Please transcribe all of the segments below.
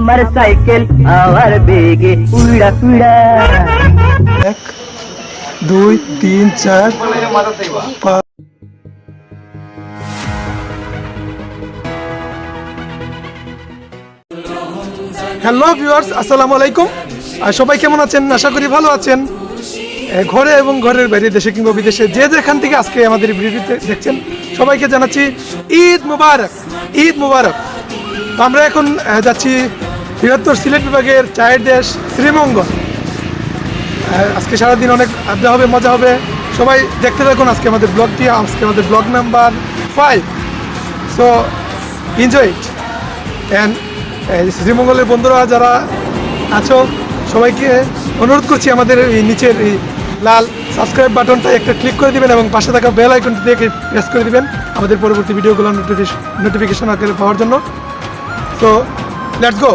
আমার cycle hour বেগে উড়া উড়া। এক, দুই, তিন, চার, পাঁচ। হ্যালো ভিউয়ার্স, আসসালামু আলাইকুম। আর সবাই কেমন আছেন? আশা করি ভালো আছেন। ঘরে এবং ঘরের বাইরে, দেশে কিংবা বিদেশে, যে যেখান থেকে আজকে আমাদের ভিডিওতে দেখছেন, সবাইকে জানাচ্ছি ঈদ মুবারক ঈদ মুবারক। আমরা এখন যাচ্ছি বৃহত্তর সিলেট বিভাগের চায়ের দেশ শ্রীমঙ্গল। আজকে সারাদিন অনেক আড্ডা হবে, মজা হবে। সবাই দেখতে থাকুন আজকে আমাদের ব্লগটি, আজকে আমাদের blog number five so enjoy it and শ্রীমঙ্গলের বন্ধুরা যারা আছো, সবাইকে অনুরোধ করছি আমাদের এই নিচের এই লাল সাবস্ক্রাইব বাটনটা একটা ক্লিক করে দিবেন এবং পাশে থাকা বেল আইকনটি দিয়ে প্রেস করে দিবেন আমাদের পরবর্তী ভিডিওগুলো নোটিফিকেশন আকারে পাওয়ার জন্য। তো লেটস গো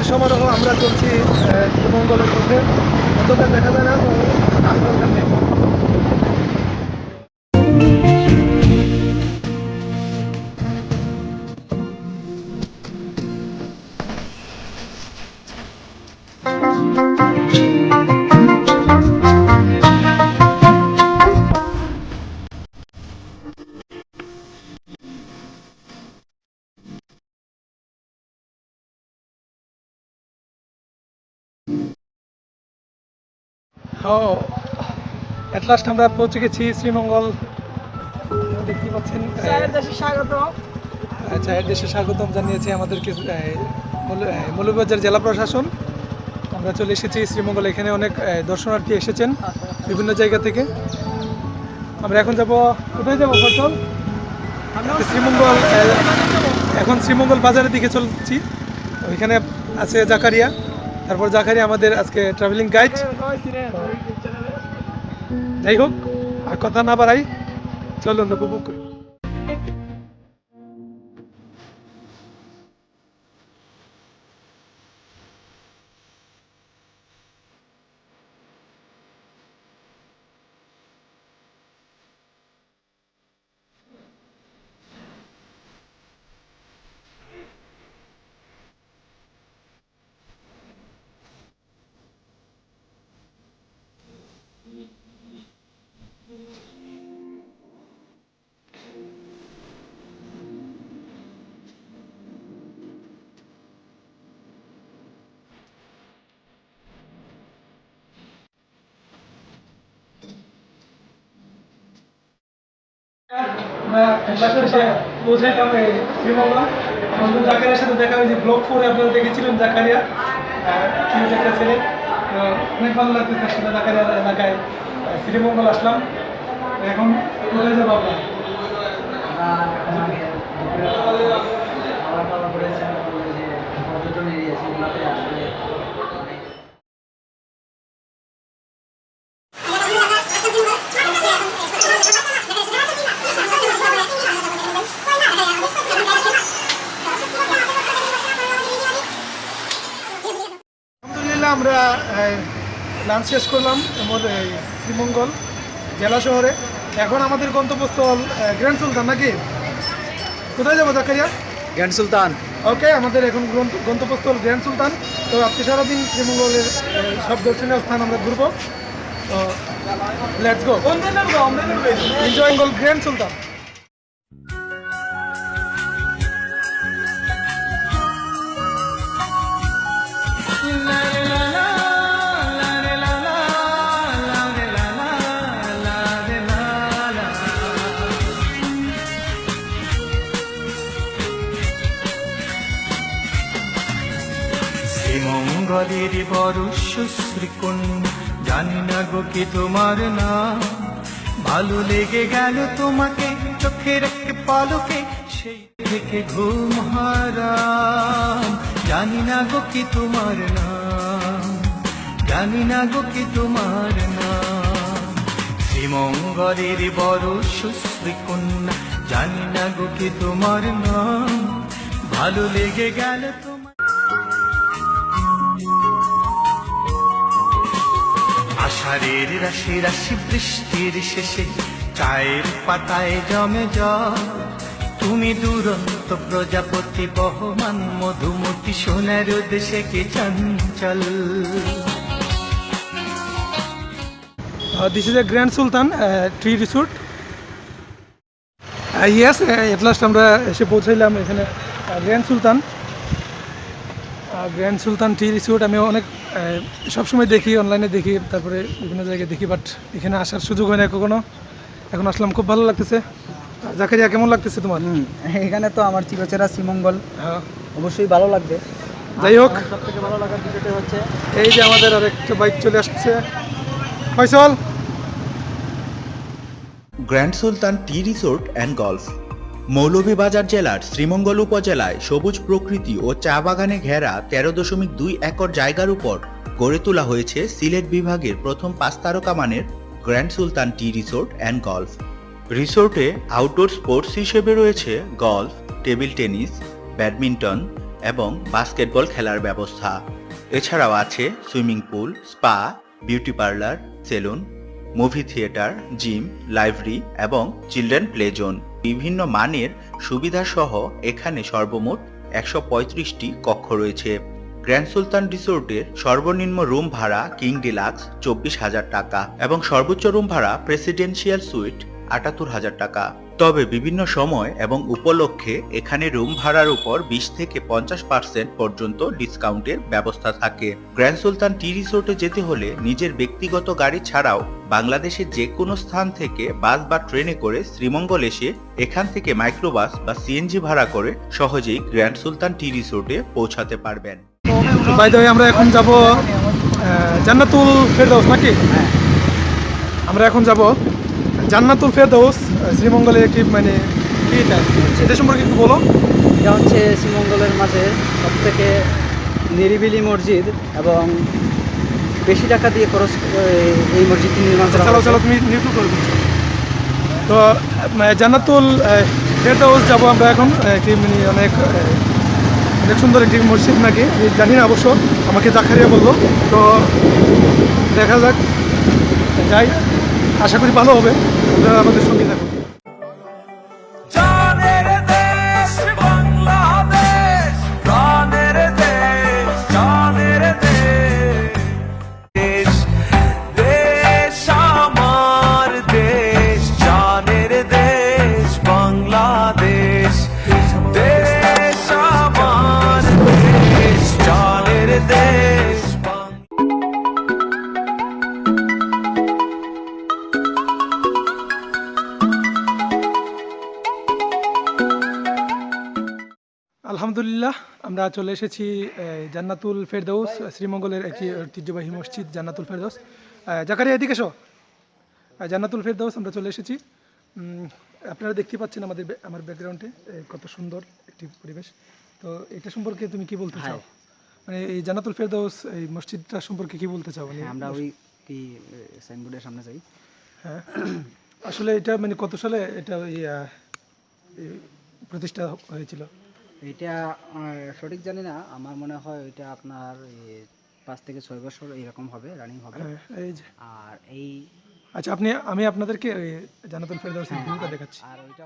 সমারোহ আমরা চলছি ও এট লাস্ট আমরা পৌঁছে গেছি শ্রীমঙ্গল। দেখতে পাচ্ছেন চায়ের দেশে স্বাগতম। জানিয়েছে আমাদেরকে মৌলভীবাজার জেলা প্রশাসন। আমরা চলে এসেছি শ্রীমঙ্গল এখানে অনেক দর্শনার্থী এসেছেন বিভিন্ন জায়গা থেকে। আমরা এখন যাব কোথায় যাব ফসল? শ্রীমঙ্গল এখন শ্রীমঙ্গল বাজারের দিকে চলছি। ওইখানে আছে জাকারিয়া। তারপর জাকারি আমাদের আজকে ট্রাভেলিং গাইড যাই হোক, আর কথা না বাড়াই, চলুন, উপভোগ করি। এসে পৌঁছাইতাম শ্রীমঙ্গল। বন্ধু জাকারিয়ার সাথে দেখা হয়েছে ব্লক ফোরে আপনারা দেখেছিলেন জাকারিয়া কিউট একটা ছেলে। অনেক ভালো তার সাথে জাকারিয়ার এলাকায়। শ্রীমঙ্গল আসলাম। এখন কলেজে যাব আপনার খাবার দাবার করেছেন যে পর্যটন এরিয়া সেগুলোতে আসলে আলহামদুলিল্লাহ আমরা লাঞ্চ শেষ করলাম আমাদের এই শ্রীমঙ্গল জেলা শহরে। এখন আমাদের গন্তব্যস্থল গ্র্যান্ড সুলতান নাকি? কোথায় যাব জাকারিয়া? গ্র্যান্ড সুলতান। ওকে আমাদের এখন গন্তব্যস্থল গ্র্যান্ড সুলতান। তো আজকে সারাদিন শ্রীমঙ্গলের সব দর্শনীয় স্থান আমরা ঘুরবো। তো let's go enjoy grand Sultan. শ্রীমঙ্গলের বরুষ শ্রীকন্যা জানি না গো কি তোমার নাম। ভালো লেগে গেল তোমাকে চোখের এক পলকে, সেই থেকে ঘুম হারাম জানি না গো কি তোমার নাম। জানি না গো কি তোমার নাম। শ্রীমঙ্গলের বড় সুশ্রী কন্যা জানি না গো কি তোমার নাম। ভালো লেগে গেল আষাঢ়ের রাশি রাশি বৃষ্টির শেষে চায়ের পাতায় জমে জল। তুমি দুরন্ত প্রজাপতি বহমান মধুমতি সোনার দেশে কি চঞ্চল? This is a grand Sultan tree resort yes at last আমরা এসে পৌঁছাইলাম এখানে grand Sultan grand Sultan tea resort আমি অনেক সবসময় দেখি অনলাইনে দেখি তারপরে বিভিন্ন জায়গায় দেখি বাট এখানে আসার সুযোগ হয় না কখনো। এখন আসলাম খুব ভালো লাগতেছে। জাকারিয়া কেমন লাগতেছে তোমার? এখানে তো আমার চিরচেরা শ্রীমঙ্গল। হ্যাঁ। অবশ্যই ভালো লাগবে। যাই হোক। সব থেকে ভালো লাগার বিষয়টা হচ্ছে এই যে আমাদের আরেকটা বাইক চলে আসছে। Faisal. Grand Sultan tea resort and golf. Moulvibazar জেলার শ্রীমঙ্গল উপজেলায় সবুজ প্রকৃতি ও চা বাগানে ঘেরা তেরো দশমিক দুই একর জায়গার উপর গড়ে তোলা হয়েছে সিলেট বিভাগের প্রথম পাঁচ তারকা মানের grand Sultan tea resort and golf. রিসোর্টে আউটডোর স্পোর্টস হিসেবে রয়েছে গলফ, টেবিল টেনিস, ব্যাডমিন্টন এবং বাস্কেটবল খেলার ব্যবস্থা। এছাড়াও আছে swimming pool, spa, beauty parlour, salon, movie theatre, gym, library এবং চিলড্রেন প্লে জোন। বিভিন্ন মানের সুবিধাসহ এখানে সর্বমোট একশো পঁয়ত্রিশটি কক্ষ রয়েছে। গ্র্যান্ড সুলতান রিসোর্টের সর্বনিম্ন রুম ভাড়া কিং ডিলাক্স চব্বিশ হাজার টাকা এবং সর্বোচ্চ রুম ভাড়া প্রেসিডেন্সিয়াল সুইট আটাত্তর হাজার টাকা। তবে বিভিন্ন সময় এবং উপলক্ষে এখানে রুম ভাড়ার উপর বিশ থেকে পঞ্চাশ পার্সেন্ট পর্যন্ত ডিসকাউন্টের ব্যবস্থা থাকে। গ্র্যান্ড সুলতান টি রিসোর্টে যেতে হলে নিজের ব্যক্তিগত গাড়ি ছাড়াও বাংলাদেশের যে কোনো স্থান থেকে বাস বা ট্রেনে করে শ্রীমঙ্গল এসে এখান থেকে মাইক্রোবাস বা সিএনজি ভাড়া করে সহজেই গ্র্যান্ড সুলতান টি রিসোর্টে পৌঁছাতে পারবেন। বাই আমরা এখন যাব জান্নাতুল ফেরদৌস নাকি? আমরা এখন যাব জান্নাতুল ফেরদৌস শ্রীমঙ্গলের একটি মানে কি এটা? সম্পর্কে একটু বলো। এটা হচ্ছে শ্রীমঙ্গলের মাঝে সব থেকে নিরিবিলি মসজিদ এবং বেশি টাকা দিয়ে খরচ এই মসজিদটি নির্মাণ করা চালো। চালো তুমি নিউট্রু করে দিচ্ছ তো জান্নাতুল ফেরদৌস যাব আমরা এখন। একটি মানে অনেক অনেক সুন্দর একটি মসজিদ নাকি? জানি না অবশ্য আমাকে জাকারিয়া বলল। তো দেখা যাক যাই। আশা করি ভালো হবে। আমাদের সঙ্গে থাকুন। আলহামদুলিল্লাহ আমরা চলে এসেছি জান্নাতুল ফেরদৌস শ্রীমঙ্গলের একটি ঐতিহ্যবাহী মসজিদ জান্নাতুল ফেরদৌস জাকারিয়া এদিকে এসো। জান্নাতুল ফেরদৌস আমরা চলে এসেছি। আপনারা দেখতে পাচ্ছেন আমাদের আমার ব্যাকগ্রাউন্ডে কত সুন্দর একটি পরিবেশ। তো এটা সম্পর্কে তুমি কি বলতে চাও? মানে এই জান্নাতুল ফেরদৌস এই মসজিদটা সম্পর্কে কি বলতে চাও? মানে হ্যাঁ, আমরা ওই কি সাইনবোর্ডের সামনে যাই। হ্যাঁ। আসলে এটা মানে কত সালে এটা ওই প্রতিষ্ঠা হয়েছিল? এটা সঠিক জানি না। আমার মনে হয় এটা আপনার এই পাঁচ থেকে ছয় বছর এরকম হবে রানিং হবে। হ্যাঁ আর এই আচ্ছা আপনি আমি আপনাদেরকে ওই জানাতুল ফেরদৌসের হ্যাঁ, আর- দেখাচ্ছি। আর ওইটা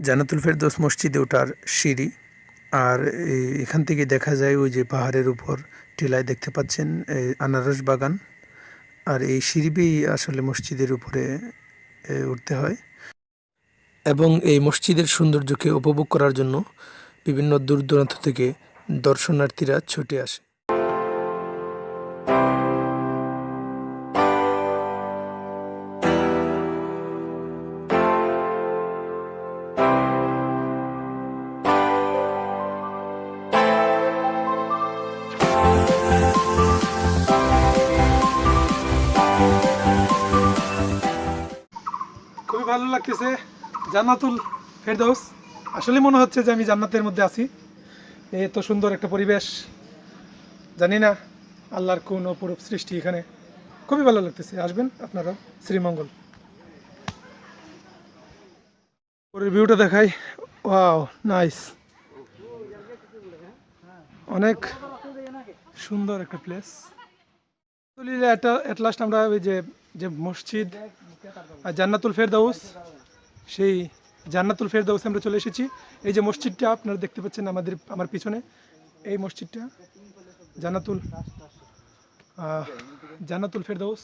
জানাতুল ফেরদৌস মসজিদে ওঠার সিঁড়ি আর এই- এখান থেকে দেখা যায় ওই যে পাহাড়ের উপর টিলায় দেখতে পাচ্ছেন এই আনারস বাগান। আর এই সিঁড়ি আসলে মসজিদের উপরে উঠতে হয়। এবং এই মসজিদের সৌন্দর্যকে উপভোগ করার জন্য বিভিন্ন দূর দূরান্ত থেকে দর্শনার্থীরা ছুটে আসে। ভালো লাগতেছে। জান্নাতুল ফেরদৌস আসলে মনে হচ্ছে যে আমি জান্নাতের মধ্যে আছি। এত সুন্দর একটা পরিবেশ। জানি না আল্লাহর কোন অপরূপ সৃষ্টি এখানে। খুবই ভালো লাগতেছে। আসবেন আপনারা শ্রীমঙ্গল। পরের ভিউটা দেখাই। ওয়াও নাইস অনেক সুন্দর একটা প্লেস এট লাস্ট আমরা ওই যে যে মসজিদ জান্নাতুল ফেরদাউস, সেই জান্নাতুল ফেরদাউস আমরা চলে এসেছি। এই যে মসজিদটা আপনারা দেখতে পাচ্ছেন আমাদের, আমার পিছনে, এই মসজিদটা জান্নাতুল জান্নাতুল ফেরদাউস।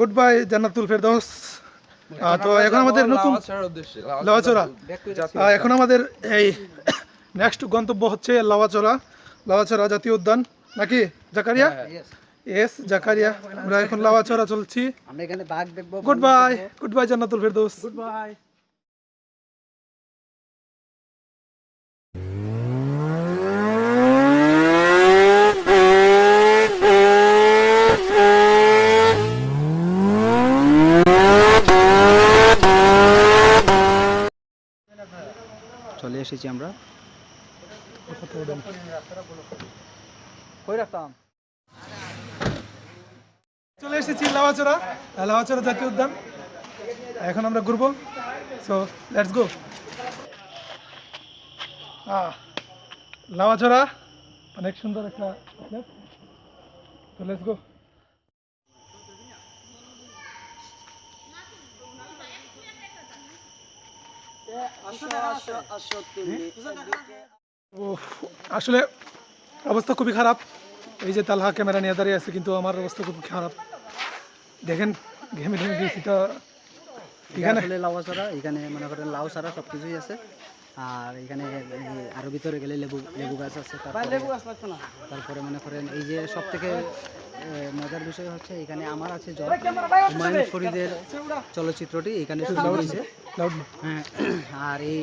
গুড বাই জান্নাতুল ফেরদৌস তো এখন আমাদের নতুন লাওয়াচড়া এখন আমাদের এই নেক্সট গন্তব্য হচ্ছে লাওয়াচড়া লাওয়াচড়া জাতীয় উদ্যান। নাকি জাকারিয়া? এস জাকারিয়া। আমরা এখন লাওয়াচড়া চলছি। আমরা এখানে বাঘ দেখব goodbye goodbye Jannatul Ferdous goodbye এসেছি আমরা। চলে এসেছি আহ, লাওয়াচড়া জাতীয় উদ্যান। এখন আমরা ঘুরবো। সো লেটস গো লাওয়াচড়া অনেক সুন্দর একটা. তো লেটস গো আসলে অবস্থা খুবই খারাপ। এই যে তালহা ক্যামেরা নিয়ে দাঁড়িয়ে আছে কিন্তু আমার অবস্থা খুব খারাপ। দেখেন ঘেমে ঘেমে গেছি তো। এখানে লাউ ছাড়া এখানে মনে করেন লাউ ছাড়া সব কিছুই আছে। আর এখানে আরও ভিতরে গেলে লেবু লেবু গাছ আছে তারপরে মনে করেন এই যে সব থেকে মজার বিষয় হচ্ছে এখানে আমার আছে জল হুমায়ুন ফরিদের চলচ্চিত্রটি এখানে শুটিং হয়েছে। হ্যাঁ আর এই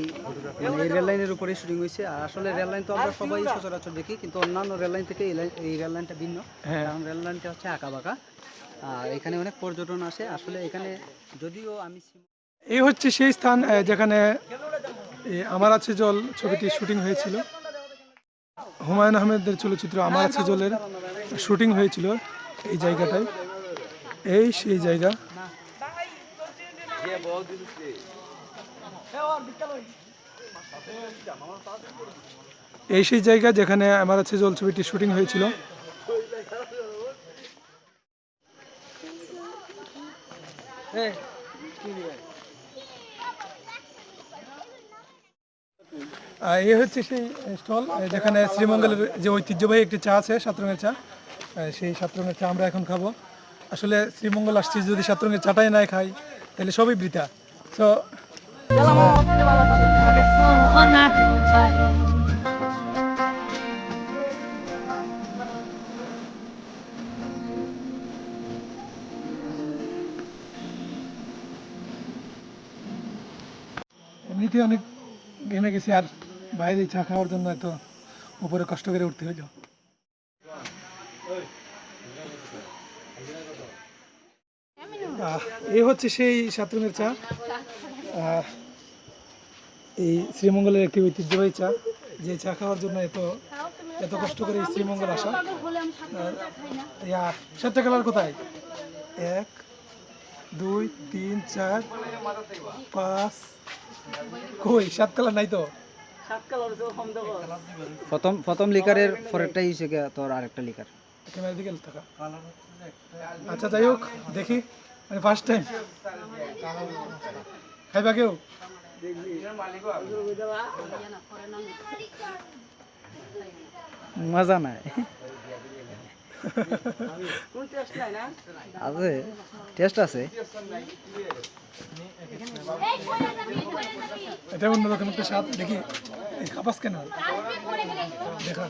মানে এই রেল লাইনের উপরে শুটিং হয়েছে আর আসলে রেল লাইন তো আমরা সবাই সচরাচর দেখি কিন্তু অন্যান্য রেল লাইন থেকে এই রেল লাইনটা ভিন্ন। হ্যাঁ। কারণ রেল লাইনটা হচ্ছে আঁকা বাঁকা আর এখানে অনেক পর্যটন আসে। আসলে এখানে যদিও আমি এই হচ্ছে সেই স্থান যেখানে আমার আছে জল ছবিটি শুটিং হয়েছিল। হুমায়ুন আহমেদের চলচ্চিত্র আমার আছে জলের শুটিং হয়েছিল এই জায়গাটায়। এই সেই জায়গা। এই সেই জায়গা যেখানে আমার আছে জল ছবিটি শুটিং হয়েছিল। এই হচ্ছে সেই স্টল যেখানে শ্রীমঙ্গলের যে ঐতিহ্যবাহী একটি চা আছে সাত রঙের চা সেই সাত রঙের চা আমরা এখন খাব। আসলে শ্রীমঙ্গল আসছি যদি সাত রঙের চাটাই নাই খাই, তাহলে সবই বৃথা। তো এমনিতে অনেক ঘেমে গেছি আর বাইরে চা খাওয়ার জন্য এত উপরে কষ্ট করে উঠতে হইল। এই হচ্ছে সেই সাতরঙের চা। আহ, এই শ্রীমঙ্গলের একটি ঐতিহ্যবাহী চা। যে চা খাওয়ার জন্য এত এত কষ্ট করে শ্রীমঙ্গল আসা। ইয়া সাতটা কালার কোথায়? এক দুই তিন চার পাঁচ। কই সাত কালার নাই তো? প্রথম প্রথম লিকারের পরেরটাই হয়েছে তোর আরেকটা লিকার। ক্যামেরা দিকে থাকা আচ্ছা যাই হোক দেখি। মানে ফার্স্ট টাইম খাইবা কেউ? মজা নাই। আছে টেস্ট আছে। এটা অন্যরকম একটা স্বাদ দেখি খাপাস কেন? দেখা।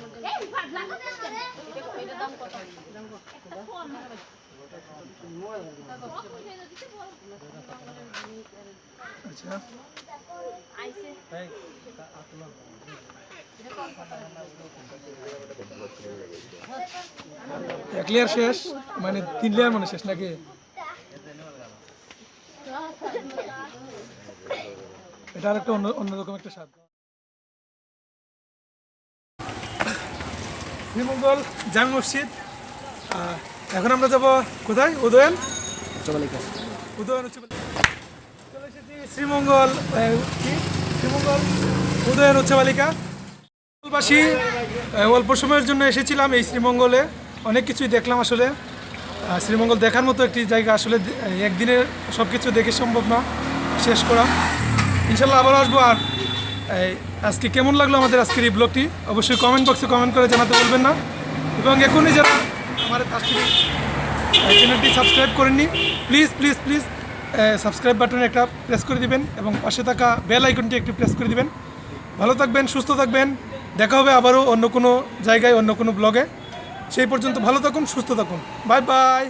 আচ্ছা। এক লেয়ার শেষ? মানে তিন লেয়ার মানে শেষ নাকি? এটা আর একটা অন্য অন্যরকম একটা স্বাদ। শ্রীমঙ্গল জামি মসজিদ। এখন আমরা যাব কোথায়? উদয়ন? উদয়ন উচ্চ বিদ্যালয়। চলে এসেছি শ্রীমঙ্গল কি? শ্রীমঙ্গল উদয়ন উচ্চ বালিকা বাসী অল্প সময়ের জন্য এসেছিলাম এই শ্রীমঙ্গলে। অনেক কিছুই দেখলাম আসলে। শ্রীমঙ্গল দেখার মতো একটি জায়গা আসলে একদিনে সব কিছু দেখে সম্ভব না শেষ করা। ইনশাল্লাহ আবার আসব। আর আজকে কেমন লাগল আমাদের আজকের এই ব্লগটি? অবশ্যই কমেন্ট বক্সে কমেন্ট করে জানাতে বলবেন না। এবং এখনই যারা আমার আজকের চ্যানেলটি সাবস্ক্রাইব করেননি প্লিজ প্লিজ প্লিজ সাবস্ক্রাইব বাটনে একটা প্রেস করে দিবেন এবং পাশে থাকা বেল আইকনটি একটি প্রেস করে দিবেন ভালো থাকবেন সুস্থ থাকবেন দেখা হবে আবারও অন্য কোনো জায়গায় অন্য কোনো ব্লগে সেই পর্যন্ত ভালো থাকুন সুস্থ থাকুন বাই বাই